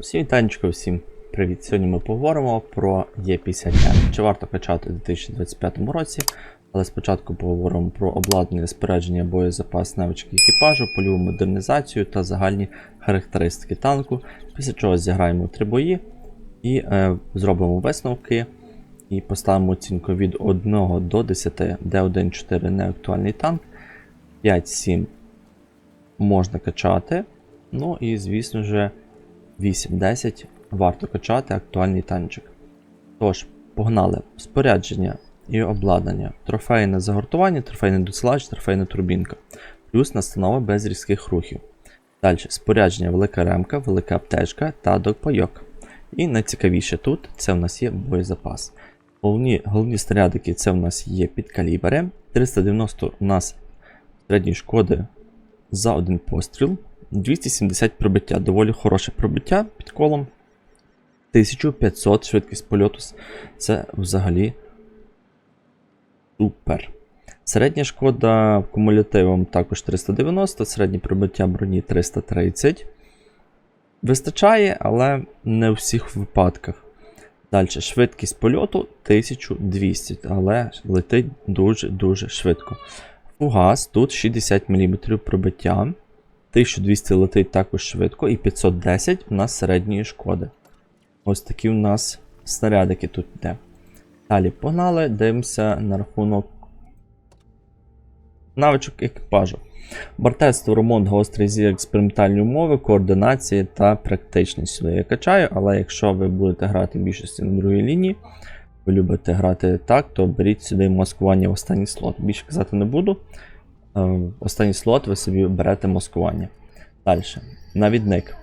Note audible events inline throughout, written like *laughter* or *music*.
Всім вітанечко, всім привіт! Сьогодні ми поговоримо про Є50М. Чи варто качати у 2025 році, але спочатку поговоримо про обладнання, спорядження, боєзапас, навички екіпажу, польову модернізацію та загальні характеристики танку. Після чого зіграємо три бої і е, зробимо висновки і поставимо оцінку від 1 до 10, де 1-4 не актуальний танк, 5-7 можна качати. Ну і звісно же 8-10 варто качати актуальний танчик. Тож, погнали. Спорядження і обладнання. Трофейне загортування, трофейний досилач, трофейна турбінка. Плюс настанова без різких рухів. Далі спорядження велика ремка, велика аптечка та докпайок. І найцікавіше тут це в нас є боєзапас. Головні, головні снарядики це в нас є підкалібери. 390 у нас середньої шкоди за один постріл. 270 пробиття. Доволі хороше пробиття під колом. 1500 швидкість польоту. Це взагалі супер. Середня шкода кумулятивом також 390, середнє пробиття броні 330. Вистачає, але не у всіх випадках. Далі швидкість польоту 1200, але летить дуже-дуже швидко. Фугас тут 60 мм пробиття. 1200 летить також швидко і 510 у нас середньої шкоди. Ось такі у нас снарядики тут йде. Далі погнали, дивимося на рахунок навичок екіпажу. Бортецтво, ремонт, гострий зір, експериментальні умови, координації та практичність. Сюди я качаю, але якщо ви будете грати в більшості на другій лінії, ви любите грати так, то беріть сюди маскування в останній слот. Більше казати не буду. Е, останній слот ви собі берете маскування. Далі. Навідник.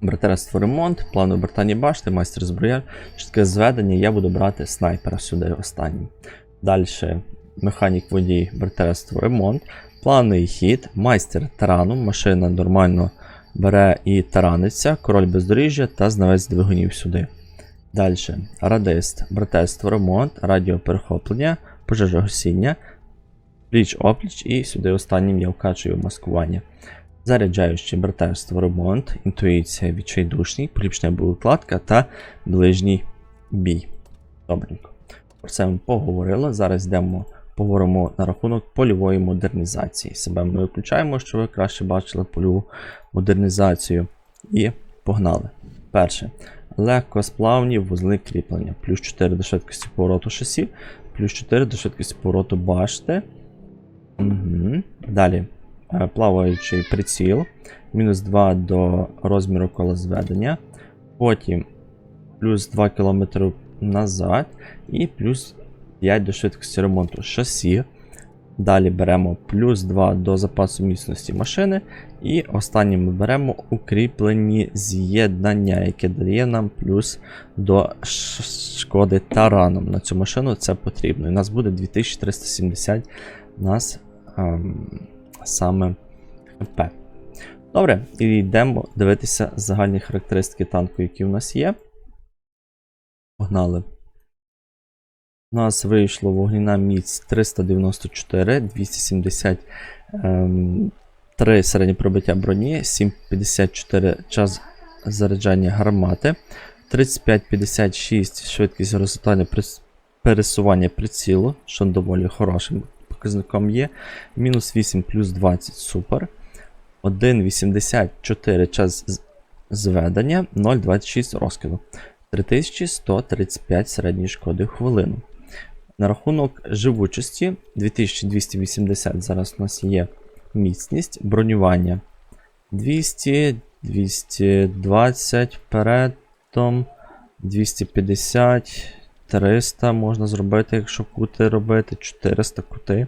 Братерство ремонт, план обертання башти, майстер зброяр, чітке зведення, я буду брати снайпера сюди останнім. Далі механік водій, братерство ремонт, плановий хід, майстер тарану, машина нормально бере і тараниться, король бездоріжжя та знавець двигунів сюди. Далі радист, братерство ремонт, радіоперехоплення, пожежогасіння, пліч опліч і сюди останнім я вкачую маскування. Заряджаюче братерство, ремонт, інтуїція, відчайдушний, поліпшення боєкладка та ближній бій. Добренько. Про це ми поговорили. Зараз йдемо, поговоримо на рахунок польової модернізації. Себе ми виключаємо, щоб ви краще бачили польову модернізацію. І погнали. Перше. Легкосплавні вузли кріплення. Плюс 4 до швидкості повороту шасі, плюс 4 до швидкості повороту башти. Угу. Далі. Е, Плаваючий приціл. Мінус 2 до розміру колозведення. Потім плюс 2 км назад. І плюс 5 до швидкості ремонту шасі. Далі беремо плюс 2 до запасу міцності машини. І останнім ми беремо укріплені з'єднання, яке дає нам плюс до шкоди тараном. На цю машину це потрібно. І у нас буде 2370 у нас ем, саме ХП. Добре, і йдемо дивитися загальні характеристики танку, які в нас є. Погнали. У нас вийшло вогняна міць 394, 273 ем, середнє пробиття броні, 7,54 час заряджання гармати, 35,56 швидкість горизонтального пересування прицілу, що доволі хорошим показником є. Мінус 8 плюс 20 супер. 1,84 час зведення, 0,26 розкиду. 3135 середньої шкоди хвилину. На рахунок живучості 2280 зараз у нас є міцність, бронювання 200, 220 вперед, 250, 300 можна зробити, якщо кути робити, 400 кути.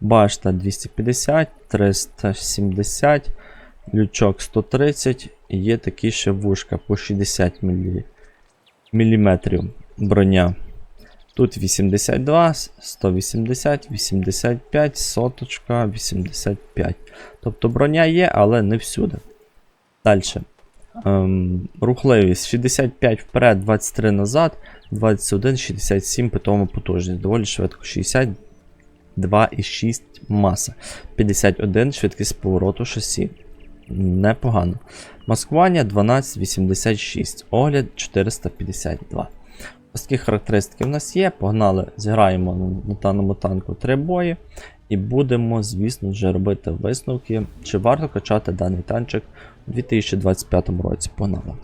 Башта 250, 370, лючок 130, і є такі ще вушка по 60 мм міліметрів броня. Тут 82, 180, 85, соточка, 85. Тобто броня є, але не всюди. Далі. Ем, рухливість 65 вперед, 23 назад, 21, 67 питома потужність. Доволі швидко. 62,6 маса. 51 швидкість повороту шасі. Непогано. Маскування 1286, огляд 452. Ось такі характеристики в нас є. Погнали, зіграємо на, даному танку 3 бої. І будемо, звісно, вже робити висновки, чи варто качати даний танчик у 2025 році. Погнали.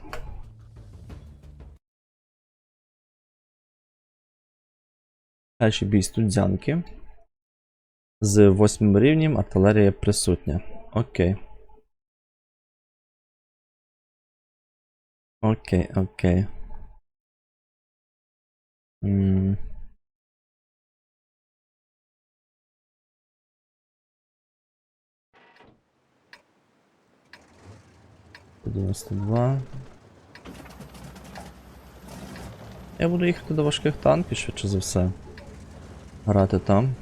Перший бій студзянки. З 8 рівнем артилерія присутня. Окей. Окей, окей. М. Дев'яносто два. Я буду їхати до важких танків, швидше за все. Грати там.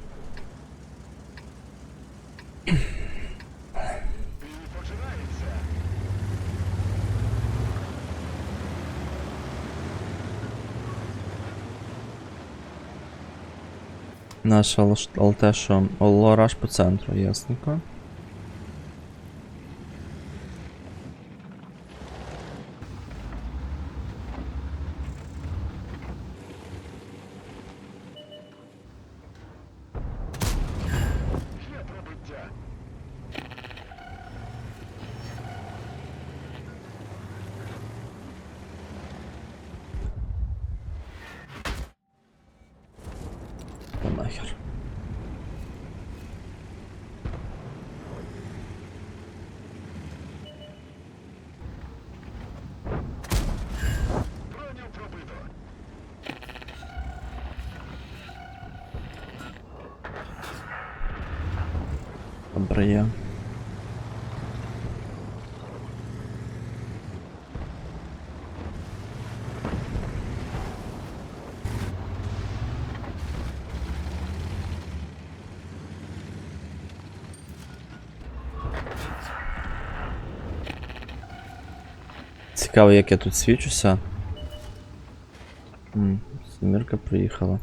Наша що Лораж по центру, ясненько. Та нахер. Добре є. Цікаво, як я тут свічуся. Семірка приїхала.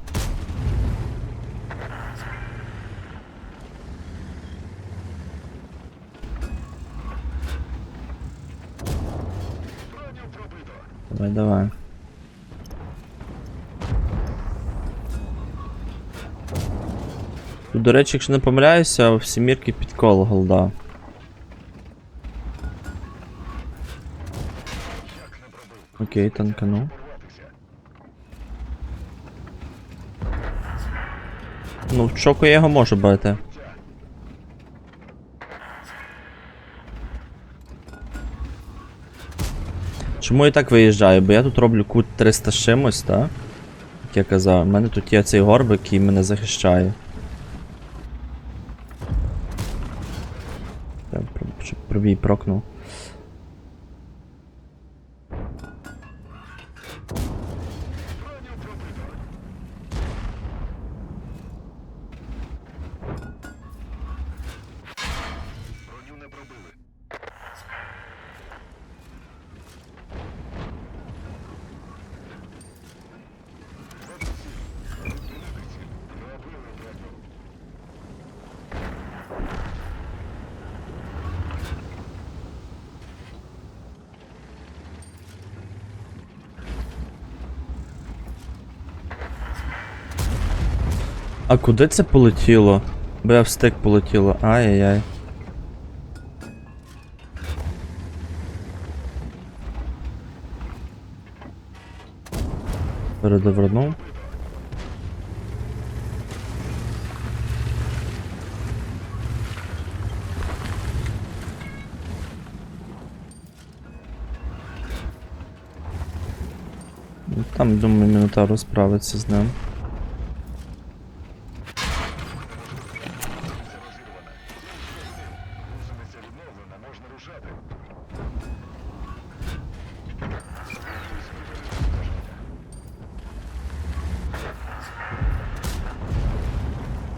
Давай, давай. Тут, до речі, якщо не помиляюся, в сімірки підкол голда. Окей, танкану. Ну, в чоку я його можу бити. Чому я так виїжджаю? Бо я тут роблю кут 300 з чимось, так? Як я казав, у мене тут є цей горбик, який мене захищає. Я пробій прокнув. А куди це полетіло? Бо я в стик полетіло. Ай-яй-яй. Передовернув. Ну, Там, думаю, Мінотавр справиться з ним.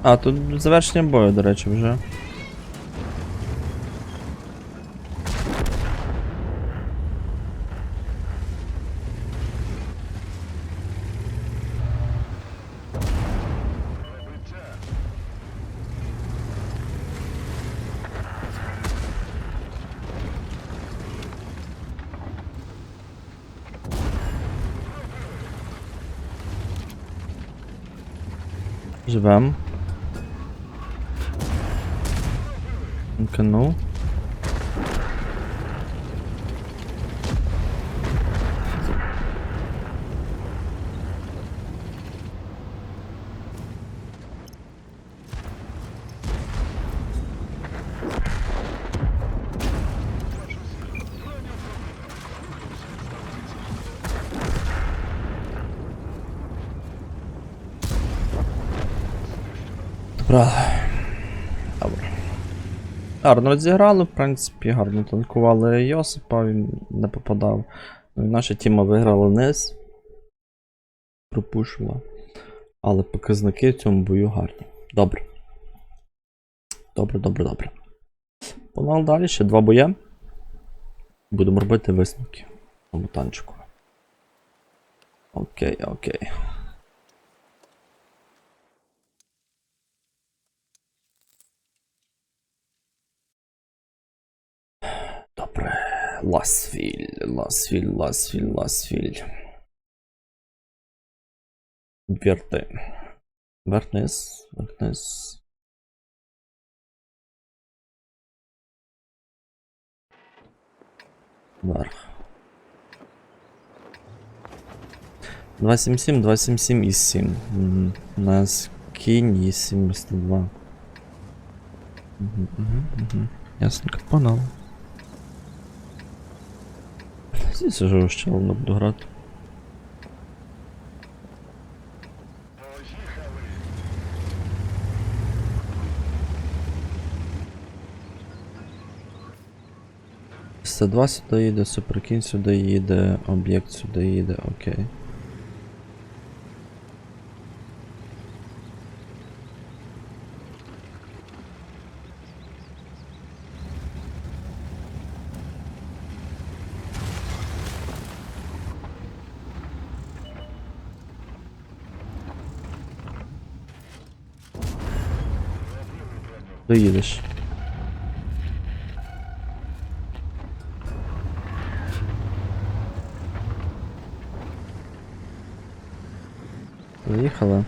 A, tu zacznie boję, do rечі, вже. Żywam. Ну. Добре. Гарно розіграли, в принципі, гарно танкували Йосипа, він не попадав. Ну, наша тіма виграла низ. Пропушила. Але показники в цьому бою гарні. Добре. Добре, добре, добре. Погнали далі, ще два боє. Будемо робити висновки. Тому танчику. Окей, окей. Добре. Ласфіль, Ласфіль, Ласфіль, Ласфіль. Вверти. Вертниз, вертниз. Вверх. 277, 277 і 7. Мгм. У нас кінь і 72. Угу, угу, угу. Ясненько, погнали. Здесь що ще воно буду грати. С2 сюди їде, суперкінь сюди їде, об'єкт сюди їде, окей. Доїдеш. Заїхали.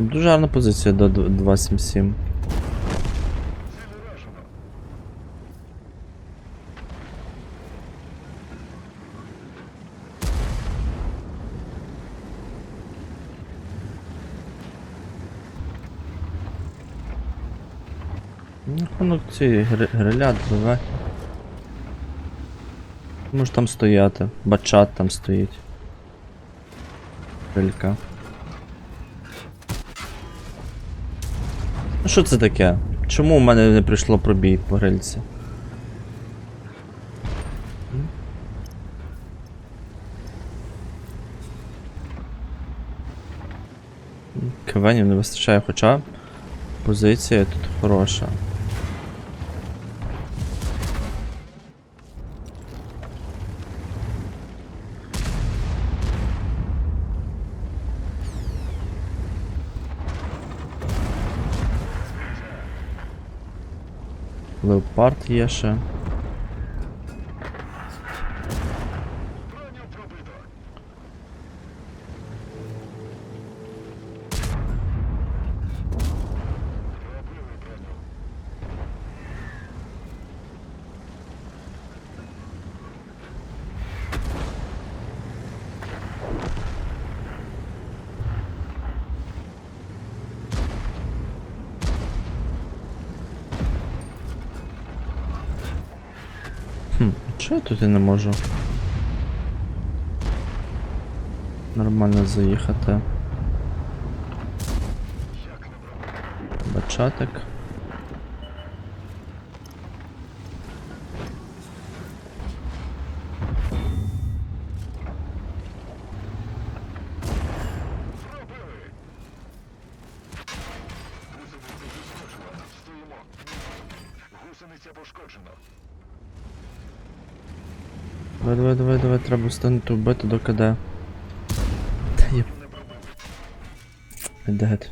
Дуже гарна позиція до д- 277. Ну, ці гри- гриля давай. Може там стояти. Бачат там стоїть. Грилька. Що це таке? Чому в мене не прийшло пробій по грильці? Квенів не вистачає, хоча позиція тут хороша. Леопард є ще. Я не можу? Нормально заїхати. Бачатик. Давай, давай, треба встанути вбити до КД. Та є. Не. Дед.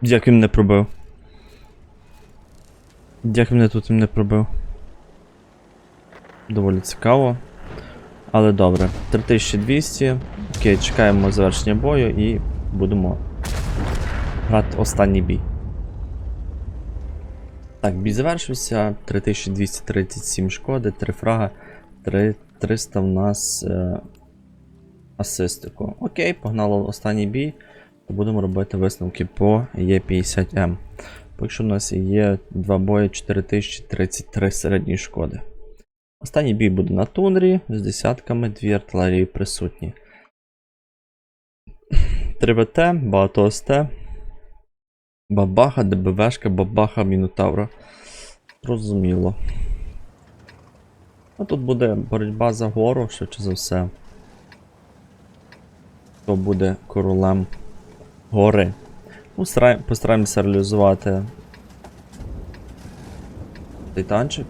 Як він не пробив? Як він мене тут не пробив? Доволі цікаво. Але добре. 3200. Окей, чекаємо завершення бою і будемо грати останній бій. Так, бій завершився. 3237 шкоди, 3 фрага, 3, 300 в нас е, асистику. Окей, погнали останній бій. Будемо робити висновки по Е50М. Поки що в нас є 2 бої 4033 середньої шкоди. Останній бій буде на тундрі з десятками, дві артилерії присутні. 3 ВТ, багато СТ, бабаха, ДБВшка, бабаха, Мінотавра. Зрозуміло. А тут буде боротьба за гору, швидше за все. Хто буде королем гори. Ну, постараємося реалізувати титанчик.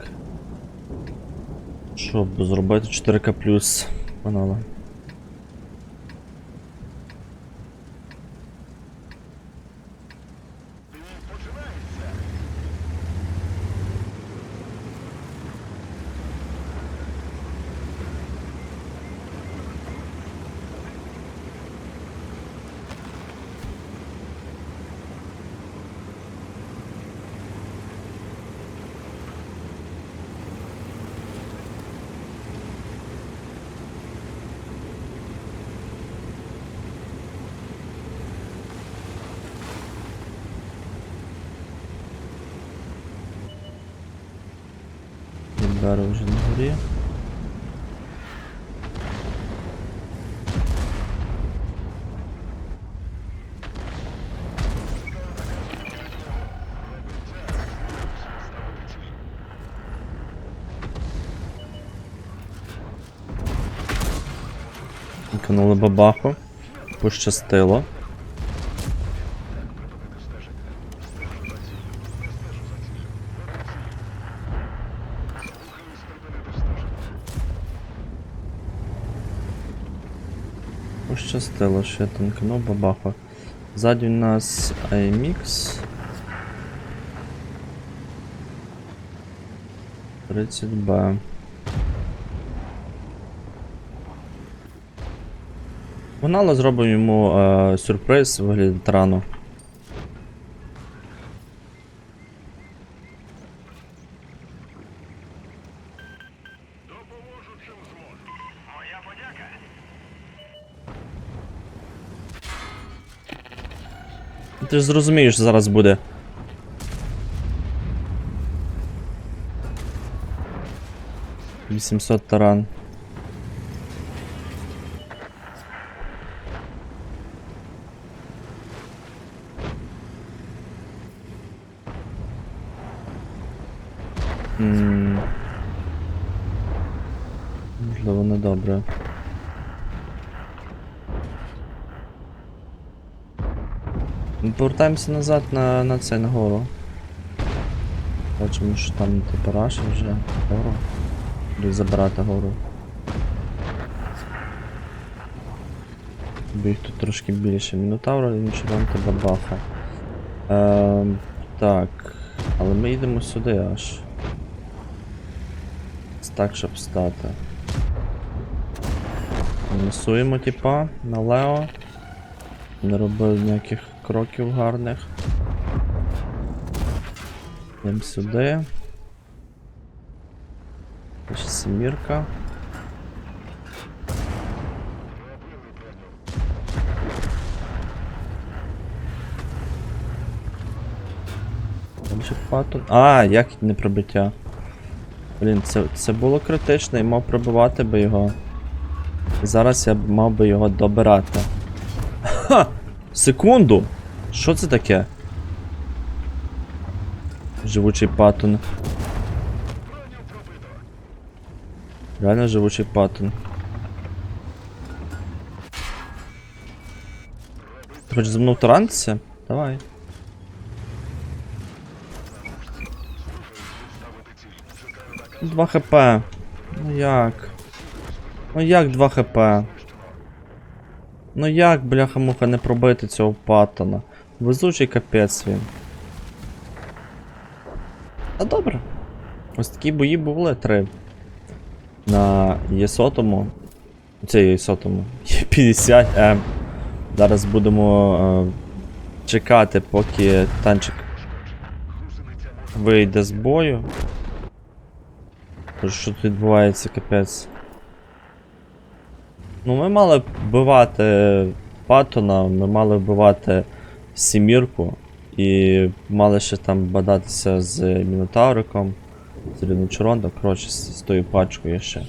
Щоб зробити 4К плюс панала. Бій починається. Відберу вже на горі. Кинули бабаху. Пощастило. Пощастило, що я танкнув бабаху. Ззаді у нас IMX. 30B. Погнали, зробимо йому е, сюрприз у вигляді тарану. Ти ж зрозумієш, що зараз буде. Вісімсот таран. М. Можливо, не добре. Ну, Повертаємося назад на, на це на гору. Бачимо, що там типу раші вже гору. Будуть забирати гору. Їх тут трошки більше. Мінотавра і нічого бабаха. Ем, так. Але ми йдемо сюди аж. Так, щоб стати. Мінусуємо типа на Лео. Не робив ніяких кроків гарних. Йдемо сюди. Ще. Пробили. Там. А, як не пробиття. Блін, це, це було критично і мав пробивати би його. Зараз я мав би його добирати. Ха! Секунду. Що це таке? Живучий патон. Реально живучий патон. Ти хочеш за мною таранитися? Давай. Два хп. Ну як? Ну як 2 хп? Ну як, бляха-муха, не пробити цього паттона? Везучий капець він. А добре. Ось такі бої були три. На Єсотому. Це Єсотому. Є50 М. Зараз будемо е, чекати, поки танчик вийде з бою. Що тут відбувається, капець. Ну, ми мали вбивати Паттона, ми мали вбивати Сімірку і мали ще там бадатися з Мінотавриком, з Ріночерондом, коротше, з, з тою пачкою ще.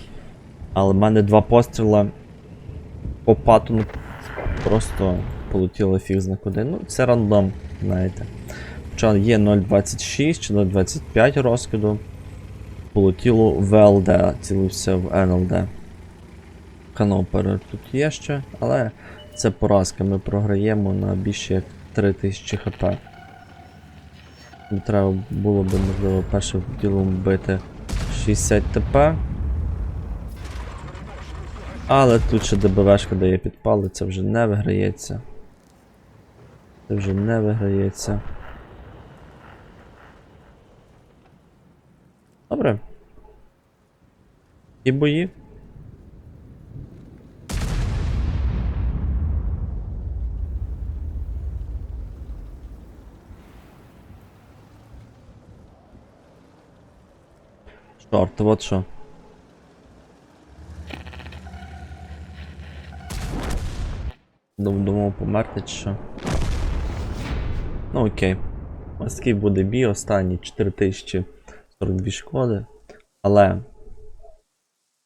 Але в мене два постріла по Паттону просто полетіло фіг зна куди. Ну, це рандом, знаєте. Хоча є 0.26 чи 0.25 розкиду. Полетіло в ЛД, цілився в НЛД. Канопер тут є ще, але це поразка. Ми програємо на більше як 3000 хп. Треба було б, можливо, першим ділом вбити 60 ТП. Але тут ще ДБВшка дає підпали, це вже не виграється. Це вже не виграється. Добре. І бої. Чорт, вот що. Думав померти чи що. Ну окей. Ось такий буде бій, останній 4042 шкоди. Але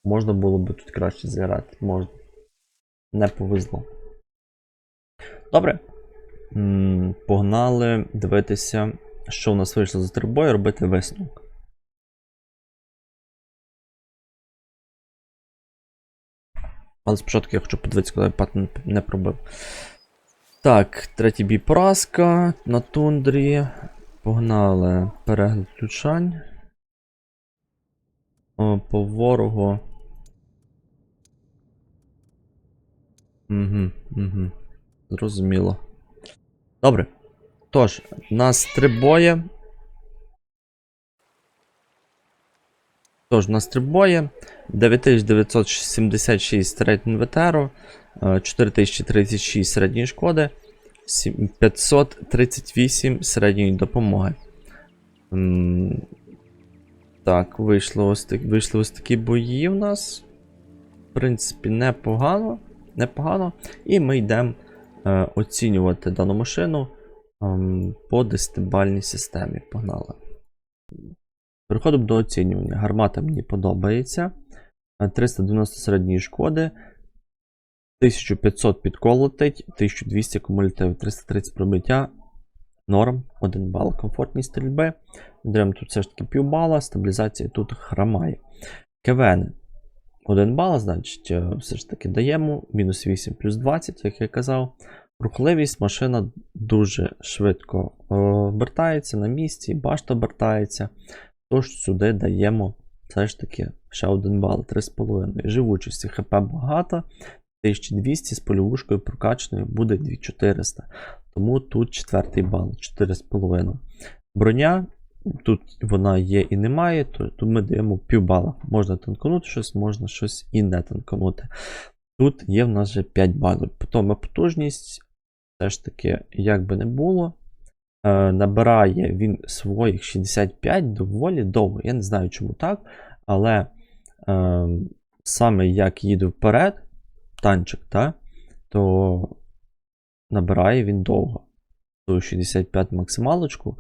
можна було би тут краще зіграти. Можна. Не повезло. Добре. М, Погнали дивитися, що у нас вийшло за трибою, робити висновок. Але спочатку я хочу подивитися, коли я пат не- пробив. Так, третій бій поразка на тундрі. Погнали перегляд включань. О, по ворогу. Угу, угу. Зрозуміло. Добре. Тож, нас три бої. Тож, у нас трибої. 9976 рейтинг ветеру, е, 4036 середньої шкоди, 538 середньої допомоги. Так, вийшло ось, вийшли ось такі бої у нас. В принципі, непогано. непогано. І ми йдемо е, оцінювати дану машину ем, по 10-бальній системі. Погнали. Переходимо до оцінювання. Гармата мені подобається. Е, 390 середньої шкоди. 1500 підколотить, 1200 кумулятив, 330 пробиття. Норм, 1 бал. Комфортність стрільби. Дрем тут все ж таки півбала, стабілізація тут храмає. КВН 1 бал, значить, е, все ж таки даємо. Мінус 8 плюс 20, як я казав. Рухливість машина дуже швидко е, обертається на місці, башта обертається. Тож сюди даємо все ж таки ще 1 бал, 3,5. Живучості ХП багато. 1200 з полівушкою прокачаною буде 2400. Тому тут четвертий бал, 4,5. Броня, тут вона є і немає, то тут ми даємо півбала. Можна танканути щось, можна щось і не танканути. Тут є в нас вже 5 балів. Потім потужність, все ж таки, як би не було, набирає він своїх 65 доволі довго. Я не знаю, чому так, але е, саме як їде вперед, танчик, та, то набирає він довго. 65 максималочку.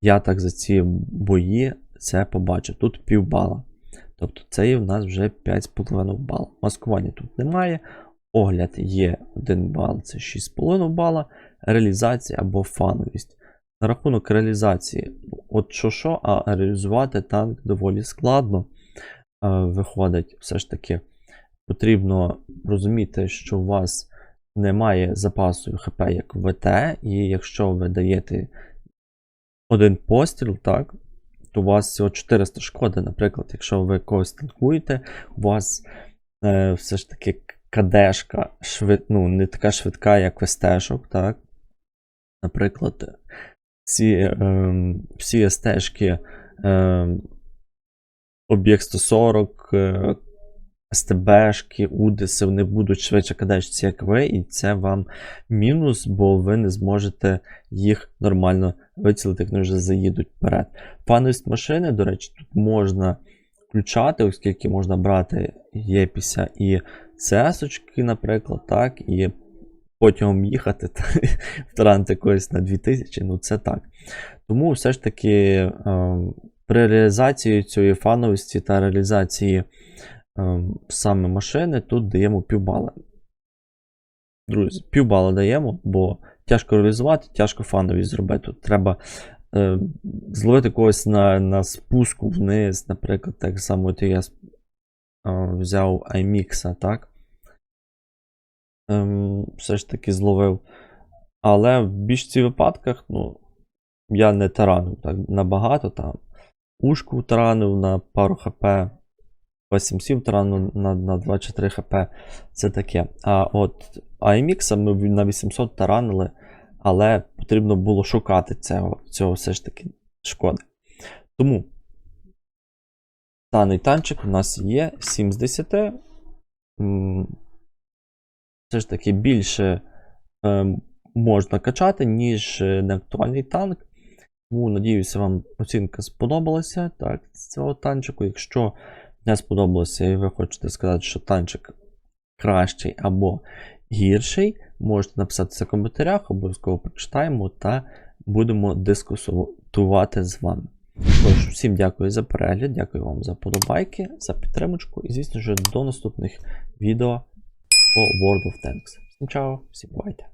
Я так за ці бої це побачив. Тут півбала. Тобто це є в нас вже 5,5 бал. Маскування тут немає. Огляд є 1 бал, це 6,5 бала. Реалізація або фановість. На рахунок реалізації, от що що, а реалізувати танк доволі складно. Е, виходить, все ж таки потрібно розуміти, що у вас немає запасу ХП як ВТ, і якщо ви даєте один постріл, так, то у вас всього 400 шкоди. Наприклад, якщо ви когось танкуєте, у вас е, все ж таки кадешка швид, ну, не така швидка, як в СТ-шок, так? Наприклад, ці, е, всі СТ-шки е, Об'єкт 140, е, СТБшки, Удиси, вони будуть швидше кадешці, як ви, і це вам мінус, бо ви не зможете їх нормально вицілити, як вони вже заїдуть вперед. Фановість машини, до речі, тут можна включати, оскільки можна брати Єпіся і ЦС-очки, наприклад, так, і потягом їхати та *laughs* втратити когось на 2000, ну це так. Тому все ж таки е, при реалізації цієї фановості та реалізації е, саме машини тут даємо півбала. Друзі, півбала даємо, бо тяжко реалізувати, тяжко фановість зробити. Тут треба е, зловити когось на, на спуску вниз, наприклад, так само от я е, взяв iMix, так? Ем, все ж таки зловив. Але в більшості випадках, ну, я не таранив так набагато там. Ушку таранив на пару хп, 8 таранив на, на 2 чи 3 хп. Це таке. А от IMX ми на 800 таранили, але потрібно було шукати цього, цього все ж таки шкоди. Тому даний танчик у нас є 7 з 10. Все ж таки більше е, можна качати, ніж е, неактуальний танк. Тому, надіюся, вам оцінка сподобалася так, з цього танчику. Якщо не сподобалося і ви хочете сказати, що танчик кращий або гірший, можете написати це в коментарях, обов'язково прочитаємо та будемо дискусувати з вами. Тож, всім дякую за перегляд, дякую вам за подобайки, за підтримочку і, звісно ж, до наступних відео по World of Tanks. Сначала всем байте.